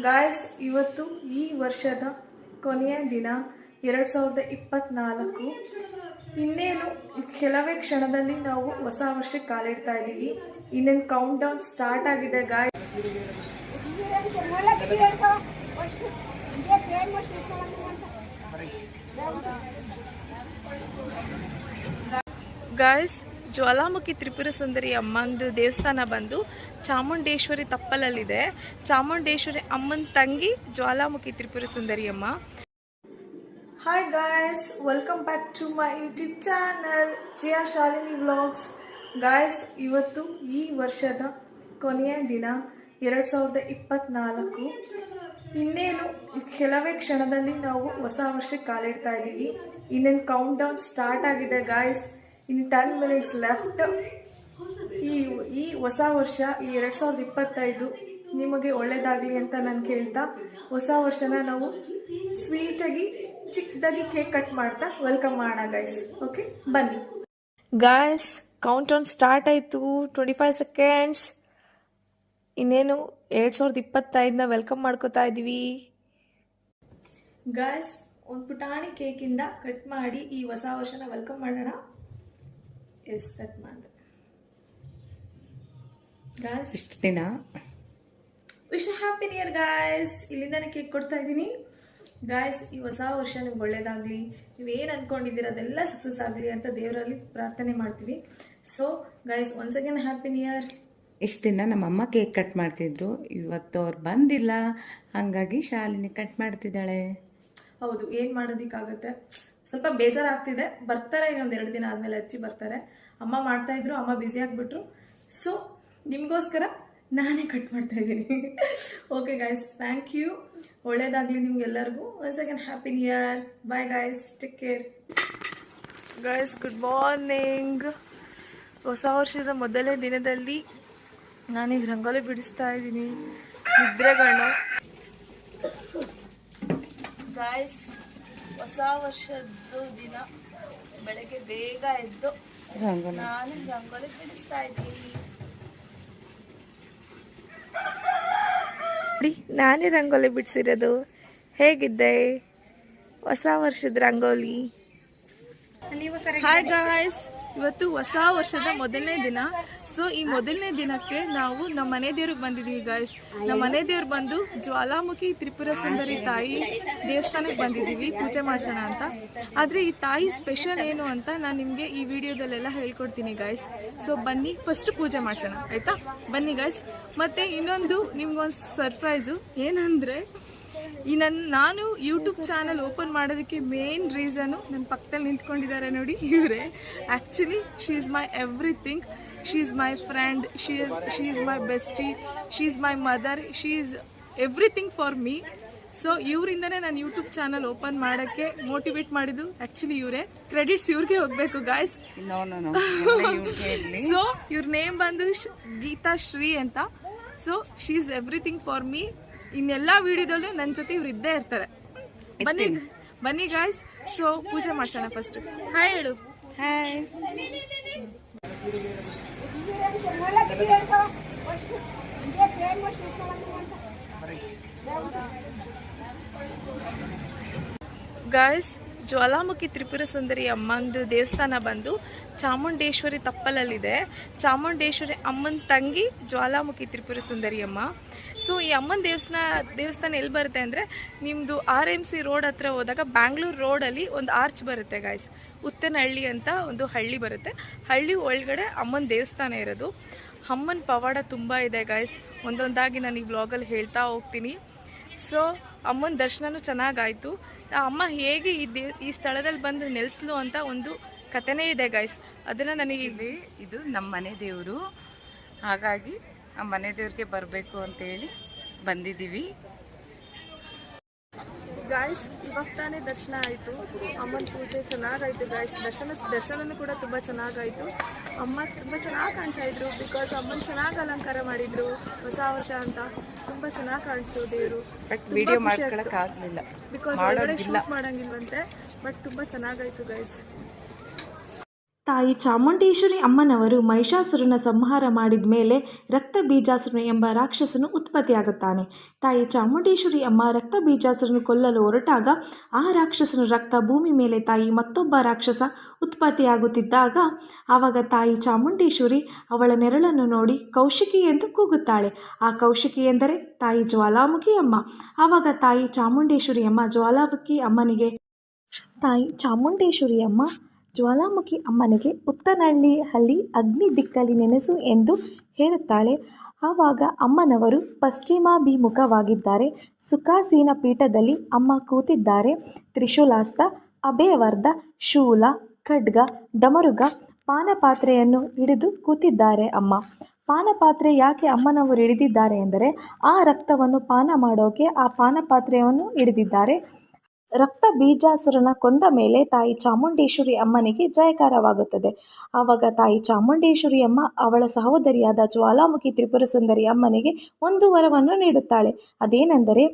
Guys ಇವತ್ತು ಈ ವರ್ಷದ ಕೊನೆಯ ದಿನ ಎರಡು ಸಾವಿರದ ಇಪ್ಪತ್ನಾಲ್ಕು. ಇನ್ನೇನು, ಕೆಲವೇ ಕ್ಷಣದಲ್ಲಿ ನಾವು ಹೊಸ ವರ್ಷಕ್ಕೆ ಕಾಲಿಡ್ತಾ ಇದ್ದೀವಿ. ಇನ್ನೇನು ಕೌಂಟ್ ಡೌನ್ ಸ್ಟಾರ್ಟ್ ಆಗಿದೆ ಗಾಯ್ ಗಾಯ್ಸ್ ಜ್ವಾಲಾಮುಖಿ ತ್ರಿಪುರ ಸುಂದರಿ ಅಮ್ಮಂದು ದೇವಸ್ಥಾನ ಬಂದು ಚಾಮುಂಡೇಶ್ವರಿ ತಪ್ಪಲಲ್ಲಿದೆ. ಚಾಮುಂಡೇಶ್ವರಿ ಅಮ್ಮನ ತಂಗಿ ಜ್ವಾಲಾಮುಖಿ ತ್ರಿಪುರ ಸುಂದರಿ ಅಮ್ಮ. Hi guys welcome back to my YouTube channel Jiya Shalini vlogs guys ಇವತ್ತು ಈ ವರ್ಷದ ಕೊನೆಯ ದಿನ, ಎರಡು ಸಾವಿರದ ಇಪ್ಪತ್ನಾಲ್ಕು. ಇನ್ನೇನು, ಕೆಲವೇ ಕ್ಷಣದಲ್ಲಿ ನಾವು ಹೊಸ ವರ್ಷಕ್ಕೆ ಕಾಲಿಡ್ತಾ ಇದ್ದೀವಿ. ಇನ್ನೇನು ಕೌಂಟ್ ಡೌನ್ ಸ್ಟಾರ್ಟ್ ಆಗಿದೆ ಗಾಯ್ಸ್ ಇನ್ನು ಟೆನ್ ಮಿನಿಟ್ಸ್ ಲೆಫ್ಟ್ ಈ ಈ ಹೊಸ ವರ್ಷ ಈ ಎರಡು ಸಾವಿರದ ಇಪ್ಪತ್ತೈದು ನಿಮಗೆ ಒಳ್ಳೆಯದಾಗಲಿ ಅಂತ ನಾನು ಕೇಳ್ತಾ ಹೊಸ ವರ್ಷನ ನಾವು ಸ್ವೀಟಾಗಿ ಚಿಕ್ಕದಾಗಿ ಕೇಕ್ ಕಟ್ ಮಾಡ್ತಾ ವೆಲ್ಕಮ್ ಮಾಡೋಣ ಗೈಸ್ ಓಕೆ ಬನ್ನಿ. ಗಾಯ್ಸ್ ಕೌಂಟ್ ಆನ್ ಸ್ಟಾರ್ಟ್ ಆಯಿತು. ಟ್ವೆಂಟಿ ಫೈವ್ ಸೆಕೆಂಡ್ಸ್ ಇನ್ನೇನು ಎರಡು ಸಾವಿರದ ಇಪ್ಪತ್ತೈದನ್ನ ವೆಲ್ಕಮ್ ಮಾಡ್ಕೋತಾ ಇದ್ದೀವಿ. ಗಾಯ್ಸ್ ಒಂದು ಪುಟಾಣಿ ಕೇಕಿಂದ ಕಟ್ ಮಾಡಿ ಈ ಹೊಸ ವರ್ಷನ ವೆಲ್ಕಮ್ ಮಾಡೋಣ. ಎಸ್ ಕಟ್ ಮಾಡಿದೆ ಗಾಯ್ಸ್ ಇಷ್ಟು ದಿನ? Wish happy new year guys ಇಲ್ಲಿಂದಾನೆ cake ಕೊಡ್ತಾ ಇದ್ದೀನಿ. ಗಾಯ್ಸ್ ಈ ಹೊಸ ವರ್ಷ ನಿಮ್ಗೆ ಒಳ್ಳೇದಾಗಲಿ. ನೀವೇನು ಅಂದ್ಕೊಂಡಿದ್ದೀರ ಅದೆಲ್ಲ ಸಕ್ಸಸ್ ಆಗಲಿ ಅಂತ ದೇವರಲ್ಲಿ ಪ್ರಾರ್ಥನೆ ಮಾಡ್ತೀವಿ. So guys once again happy new year ಇಷ್ಟು ದಿನ ನಮ್ಮಮ್ಮ ಕೇಕ್ ಕಟ್ ಮಾಡ್ತಿದ್ರು. ಇವತ್ತು ಅವ್ರು ಬಂದಿಲ್ಲ. ಹಾಗಾಗಿ ಶಾಲಿನಿ ಕಟ್ ಮಾಡ್ತಿದ್ದಾಳೆ. ಹೌದು ಏನು ಮಾಡೋದಕ್ಕಾಗತ್ತೆ? ಸ್ವಲ್ಪ ಬೇಜಾರಾಗ್ತಿದೆ. ಬರ್ತಾರೆ ಇನ್ನೊಂದು ಎರಡು ದಿನ ಆದಮೇಲೆ ಅಜ್ಜಿ ಬರ್ತಾರೆ. ಅಮ್ಮ ಮಾಡ್ತಾಯಿದ್ರು ಅಮ್ಮ ಬ್ಯುಸಿ ಆಗಿಬಿಟ್ರು. ಸೊ ನಿಮಗೋಸ್ಕರ ನಾನೇ ಕಟ್ ಮಾಡ್ತಾ ಇದ್ದೀನಿ. ಓಕೆ ಗಾಯ್ಸ್ ಥ್ಯಾಂಕ್ ಯು ಒಳ್ಳೇದಾಗಲಿ ನಿಮ್ಗೆಲ್ಲರಿಗೂ. Once again happy new year bye guys take care guys good morning ಹೊಸ ವರ್ಷದ ಮೊದಲನೇ ದಿನದಲ್ಲಿ ನಾನೀಗ ರಂಗೋಲಿ ಬಿಡಿಸ್ತಾ ಇದ್ದೀನಿ. ನಿದ್ರೆಗಳು ಗಾಯ್ಸ್ ಹೊಸ ವರ್ಷದ್ದು ದಿನ ಬೆಳಗ್ಗೆ ಬೇಗ ಎದ್ದು ನಾನು ರಂಗೋಲಿ ಬಿಡಿಸ್ತಾ ಇದ್ದೀನಿ. ನಾನೇ ರಂಗೋಲಿ ಬಿಡಿಸಿರೋದು. ಹೇಗಿದ್ದೆ? ಹೊಸ ವರ್ಷದ ರಂಗೋಲಿ. ಹಾಯ್ ಗಾಯ್ಸ್ ಇವತ್ತು ಹೊಸ ವರ್ಷದ ಮೊದಲನೇ ದಿನ. ಸೊ ಈ ಮೊದಲನೇ ದಿನಕ್ಕೆ ನಾವು ನಮ್ಮ ಮನೆ ದೇವ್ರಿಗೆ ಬಂದಿದ್ದೀವಿ ಗಾಯ್ಸ್ ನಮ್ಮ ಮನೆ ದೇವ್ರು ಬಂದು ಜ್ವಾಲಾಮುಖಿ ತ್ರಿಪುರ ಸುಂದರಿ ತಾಯಿ ದೇವಸ್ಥಾನಕ್ಕೆ ಬಂದಿದ್ದೀವಿ ಪೂಜೆ ಮಾಡ್ಸೋಣ ಅಂತ. ಆದರೆ ಈ ತಾಯಿ ಸ್ಪೆಷಲ್ ಏನು ಅಂತ ನಾನು ನಿಮಗೆ ಈ ವಿಡಿಯೋದಲ್ಲೆಲ್ಲ ಹೇಳ್ಕೊಡ್ತೀನಿ ಗಾಯ್ಸ್ ಸೊ ಬನ್ನಿ ಫಸ್ಟ್ ಪೂಜೆ ಮಾಡ್ಸೋಣ, ಆಯಿತಾ? ಬನ್ನಿ ಗಾಯ್ಸ್ ಮತ್ತು ಇನ್ನೊಂದು ನಿಮ್ಗೊಂದು ಸರ್ಪ್ರೈಸು ಏನಂದರೆ ಈ ನನ್ನ ನಾನು ಯೂಟ್ಯೂಬ್ ಚಾನಲ್ ಓಪನ್ ಮಾಡೋದಕ್ಕೆ ಮೇನ್ ರೀಸನು ನನ್ನ ಪಕ್ಕದಲ್ಲಿ ನಿಂತ್ಕೊಂಡಿದ್ದಾರೆ ನೋಡಿ ಇವರೇ. Actually she is my everything she is my friend she is she is my bestie she is my mother she is everything for me so ಇವರಿಂದನೇ ನಾನು ಯೂಟ್ಯೂಬ್ ಚಾನಲ್ ಓಪನ್ ಮಾಡೋಕ್ಕೆ motivate ಮಾಡಿದ್ದು actually ಇವರೇ. Credits ಇವ್ರಿಗೆ ಹೋಗಬೇಕು guys so ಇವ್ರ name ಬಂದು ಶ್- ಗೀತಾ ಶ್ರೀ ಅಂತ. So she is everything for me ಇನ್ನೆಲ್ಲ ವಿಡಿಯೋದಲ್ಲೂ ನನ್ನ ಜೊತೆ ಇವ್ರು ಇದ್ದೇ ಇರ್ತಾರೆ. ಬನ್ನಿ ಬನ್ನಿ ಗಾಯ್ಸ್ ಸೊ ಪೂಜೆ ಮಾಡ್ಸೋಣ ಫಸ್ಟ್ ಹಾಯ್ ಹೇಳು. ಹಾಯ್ ಗಾಯ್ಸ್ ಜ್ವಾಲಾಮುಖಿ ತ್ರಿಪುರ ಸುಂದರಿ ಅಮ್ಮಂದು ದೇವಸ್ಥಾನ ಬಂದು ಚಾಮುಂಡೇಶ್ವರಿ ತಪ್ಪಲಲ್ಲಿದೆ. ಚಾಮುಂಡೇಶ್ವರಿ ಅಮ್ಮನ ತಂಗಿ ಜ್ವಾಲಾಮುಖಿ ತ್ರಿಪುರ ಸುಂದರಿ ಅಮ್ಮ ಸೊ ಈ ಅಮ್ಮನ ದೇವಸ್ಥಾನ ದೇವಸ್ಥಾನ ಎಲ್ಲಿ ಬರುತ್ತೆ ಅಂದರೆ ನಿಮ್ಮದು ಆರ್ ಎಂ ಸಿ ರೋಡ್ ಹತ್ರ ಹೋದಾಗ ಬ್ಯಾಂಗ್ಳೂರು ರೋಡಲ್ಲಿ ಒಂದು ಆರ್ಚ್ ಬರುತ್ತೆ ಗಾಯ್ಸ್ ಉತ್ತನಹಳ್ಳಿ ಅಂತ ಒಂದು ಹಳ್ಳಿ ಬರುತ್ತೆ. ಹಳ್ಳಿ ಒಳಗಡೆ ಅಮ್ಮನ ದೇವಸ್ಥಾನ ಇರೋದು. ಅಮ್ಮನ ಪವಾಡ ತುಂಬ ಇದೆ ಗಾಯ್ಸ್ ಒಂದೊಂದಾಗಿ ನಾನು ಈ ವ್ಲಾಗಲ್ಲಿ ಹೇಳ್ತಾ ಹೋಗ್ತೀನಿ. ಸೊ ಅಮ್ಮನ ದರ್ಶನವೂ ಚೆನ್ನಾಗಾಯಿತು. ಅಮ್ಮ ಹೇಗೆ ಈ ದೇ, ಈ ಸ್ಥಳದಲ್ಲಿ ಬಂದು ನೆಲೆಸ್ಲು ಅಂತ ಒಂದು ಕಥೆನೇ ಇದೆ ಗಾಯ್ಸ್ ಅದನ್ನು ನನಗೆ ಇಲ್ಲಿ ಇದು ನಮ್ಮ ಮನೆ ದೇವರು. ಹಾಗಾಗಿ ಆ ಮನೆ ದೇವ್ರಿಗೆ ಬರಬೇಕು ಅಂತೇಳಿ ಬಂದಿದ್ದೀವಿ. ಗಾಯ್ಸ್ ಇವಾಗ ತಾನೇ ದರ್ಶನ ಆಯಿತು. ಅಮ್ಮನ ಪೂಜೆ ಚೆನ್ನಾಗಾಯಿತು ಗಾಯ್ಸ್ ದರ್ಶನ ದರ್ಶನನೂ ಕೂಡ ತುಂಬ ಚೆನ್ನಾಗಾಯಿತು. ಅಮ್ಮ ತುಂಬ ಚೆನ್ನಾಗಿ ಕಾಣ್ತಾ ಇದ್ರು ಬಿಕಾಸ್ ಅಮ್ಮನ ಚೆನ್ನಾಗಿ ಅಲಂಕಾರ ಮಾಡಿದ್ರು. ಹೊಸ ವರ್ಷ ಅಂತ ತುಂಬ ಚೆನ್ನಾಗಿ ಕಾಣ್ತು ದೇವರು. ಬಟ್ ವಿಡಿಯೋ ಆಗಲಿಲ್ಲ. ಬಿಕಾಸ್ ಒಳಗಡೆ ಶೂಟ್ ಮಾಡಂಗಿಲ್ವಂತೆ ಬಟ್ ತುಂಬ ಚೆನ್ನಾಗಾಯ್ತು ಗೈಸ್ ತಾಯಿ ಚಾಮುಂಡೇಶ್ವರಿ ಅಮ್ಮನವರು ಮಹಿಷಾಸುರನ ಸಂಹಾರ ಮಾಡಿದ ಮೇಲೆ ರಕ್ತ ಬೀಜಾಸುರ ಎಂಬ ರಾಕ್ಷಸನು ಉತ್ಪತ್ತಿಯಾಗುತ್ತಾನೆ. ತಾಯಿ ಚಾಮುಂಡೇಶ್ವರಿ ಅಮ್ಮ ರಕ್ತ ಬೀಜಾಸುರನು ಕೊಲ್ಲಲು ಹೊರಟಾಗ ಆ ರಾಕ್ಷಸನ ರಕ್ತ ಭೂಮಿ ಮೇಲೆ ತಾಯಿ ಮತ್ತೊಬ್ಬ ರಾಕ್ಷಸ ಉತ್ಪತ್ತಿಯಾಗುತ್ತಿದ್ದಾಗ ಆವಾಗ ತಾಯಿ ಚಾಮುಂಡೇಶ್ವರಿ ಅವಳ ನೆರಳನ್ನು ನೋಡಿ ಕೌಶಿಕಿ ಎಂದು ಕೂಗುತ್ತಾಳೆ. ಆ ಕೌಶಿಕಿ ಎಂದರೆ ತಾಯಿ ಜ್ವಾಲಾಮುಖಿ ಅಮ್ಮ. ಆವಾಗ ತಾಯಿ ಚಾಮುಂಡೇಶ್ವರಿ ಅಮ್ಮ ಜ್ವಾಲಾಮುಖಿ ಅಮ್ಮನಿಗೆ, ತಾಯಿ ಚಾಮುಂಡೇಶ್ವರಿ ಅಮ್ಮ ಜ್ವಾಲಾಮುಖಿ ಅಮ್ಮನಿಗೆ ಉತ್ತನಹಳ್ಳಿ ಹಳ್ಳಿ ಅಗ್ನಿ ದಿಕ್ಕಲ್ಲಿ ನೆನೆಸು ಎಂದು ಹೇಳುತ್ತಾಳೆ. ಆವಾಗ ಅಮ್ಮನವರು ಪಶ್ಚಿಮಾಭಿಮುಖವಾಗಿದ್ದಾರೆ. ಸುಖಾಸೀನ ಪೀಠದಲ್ಲಿ ಅಮ್ಮ ಕೂತಿದ್ದಾರೆ. ತ್ರಿಶೂಲಾಸ್ತ, ಅಭಯವರ್ಧ, ಶೂಲ, ಖಡ್ಗ, ಡಮರುಗ ಪಾನಪಾತ್ರೆಯನ್ನು ಹಿಡಿದು ಕೂತಿದ್ದಾರೆ ಅಮ್ಮ. ಪಾನಪಾತ್ರೆ ಯಾಕೆ ಅಮ್ಮನವರು ಹಿಡಿದಿದ್ದಾರೆ ಎಂದರೆ, ಆ ರಕ್ತವನ್ನು ಪಾನ ಮಾಡೋಕೆ ಆ ಪಾನಪಾತ್ರೆಯನ್ನು ಹಿಡಿದಿದ್ದಾರೆ. ರಕ್ತ ಬೀಜಾಸುರನ ಕೊಂದ ಮೇಲೆ ತಾಯಿ ಚಾಮುಂಡೇಶ್ವರಿ ಅಮ್ಮನಿಗೆ ಜಯಕಾರವಾಗುತ್ತದೆ. ಆವಾಗ ತಾಯಿ ಚಾಮುಂಡೇಶ್ವರಿ ಅಮ್ಮ ಅವಳ ಸಹೋದರಿಯಾದ ಜ್ವಾಲಾಮುಖಿ ತ್ರಿಪುರ ಸುಂದರಿ ಅಮ್ಮನಿಗೆ ಒಂದು ವರವನ್ನು ನೀಡುತ್ತಾಳೆ. ಅದೇನೆಂದರೆ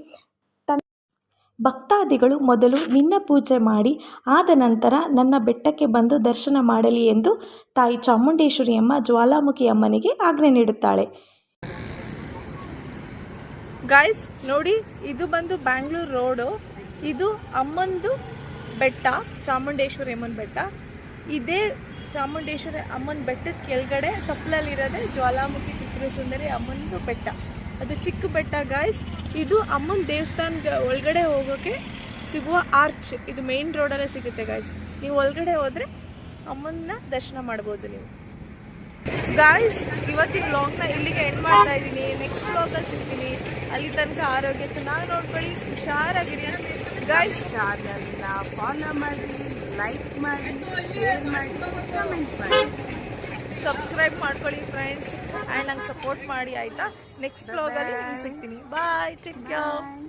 ಭಕ್ತಾದಿಗಳು ಮೊದಲು ನಿನ್ನ ಪೂಜೆ ಮಾಡಿ, ಆದ ನಂತರ ನನ್ನ ಬೆಟ್ಟಕ್ಕೆ ಬಂದು ದರ್ಶನ ಮಾಡಲಿ ಎಂದು ತಾಯಿ ಚಾಮುಂಡೇಶ್ವರಿ ಅಮ್ಮ ಜ್ವಾಲಾಮುಖಿ ಅಮ್ಮನಿಗೆ ಆಜ್ಞೆ ನೀಡುತ್ತಾಳೆ. ಗಾಯ್ಸ್ ನೋಡಿ, ಇದು ಬಂದು ಬ್ಯಾಂಗ್ಳೂರು ರೋಡು ಇದು ಅಮ್ಮಂದು ಬೆಟ್ಟ, ಚಾಮುಂಡೇಶ್ವರಿ ಅಮ್ಮನ ಬೆಟ್ಟ. ಇದೇ ಚಾಮುಂಡೇಶ್ವರಿ ಅಮ್ಮನ ಬೆಟ್ಟದ ಕೆಳಗಡೆ ತಪ್ಪಲಲ್ಲಿರೋದೇ ಜ್ವಾಲಾಮುಖಿ ಸುಂದರಿ ಅಮ್ಮನದು ಬೆಟ್ಟ. ಅದು ಚಿಕ್ಕ ಬೆಟ್ಟ ಗಾಯ್ಸ್ ಇದು ಅಮ್ಮನ ದೇವಸ್ಥಾನದ ಒಳಗಡೆ ಹೋಗೋಕ್ಕೆ ಸಿಗುವ ಆರ್ಚ್ ಇದು ಮೇನ್ ರೋಡಲ್ಲೇ ಸಿಗುತ್ತೆ ಗಾಯ್ಸ್ ನೀವು ಒಳಗಡೆ ಹೋದರೆ ಅಮ್ಮನ ದರ್ಶನ ಮಾಡ್ಬೋದು ನೀವು. ಗಾಯ್ಸ್ ಇವತ್ತಿನ ವ್ಲಾಗ್ನ ಇಲ್ಲಿಗೆ ಎಂಡ್ ಮಾಡ್ತಾ ಇದ್ದೀನಿ. ನೆಕ್ಸ್ಟ್ ವ್ಲಾಗಲ್ಲಿ ಸಿಗ್ತೀನಿ. ಅಲ್ಲಿ ತನಕ ಆರೋಗ್ಯ ಚೆನ್ನಾಗಿ ನೋಡ್ಕೊಳ್ಳಿ. ಹುಷಾರಾಗಿರಿ ಗಾಯ್ಸ್ ಚಾನಲ್ನ ಫಾಲೋ ಮಾಡಿ ಲೈಕ್ ಮಾಡಿ ಶೇರ್ ಮಾಡಿ ಕಮೆಂಟ್ ಮಾಡಿ. ಸಬ್ಸ್ಕ್ರೈಬ್ ಮಾಡ್ಕೊಳ್ಳಿ ಫ್ರೆಂಡ್ಸ್ ಆ್ಯಂಡ್ ನಂಗೆ ಸಪೋರ್ಟ್ ಮಾಡಿ ಆಯಿತಾ? ನೆಕ್ಸ್ಟ್ ವ್ಲಾಗಲ್ಲಿ ನಿಮ್ಗೆ ಸಿಗ್ತೀನಿ. Bye take Bye.